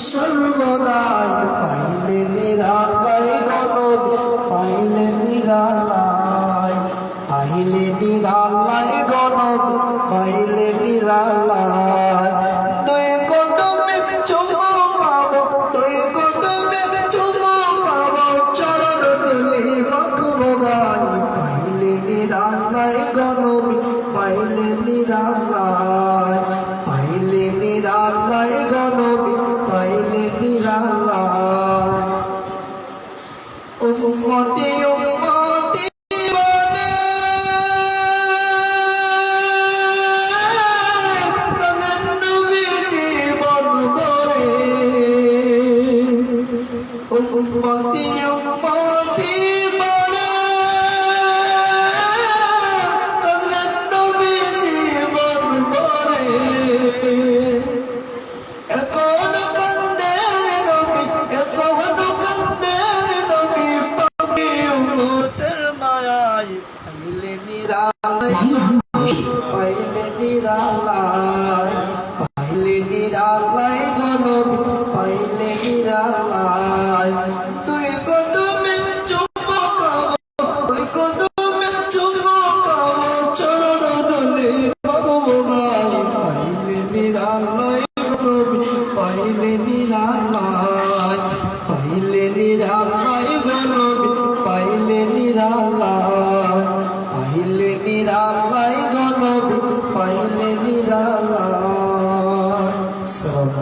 সর্বদাই পাইলে নিরালাই গণব পাইলে নিরালাই পাইলে নিরালাই গণব পাইলে নিরালাই তুই কদমে চুমকাব তুই কদমে চুমকাব চরণ তুলি মাখবো গাই পাইলে নিরালাই গণব পাইলে নিরালাই পাইলে নিরালাই উম্মতি উম্মতি জীবন ভরে উম্মতি মায়ায় পাইলে নিরালাই পাইলে নিরালাই পাইলে নিরালাই গনবী পাইলে নিরালাই তুই কদমে চুমকাব তুই কদমে চুমকাব চরণ দলে ভগবান। পাইলে পাইলে নিরালাই so.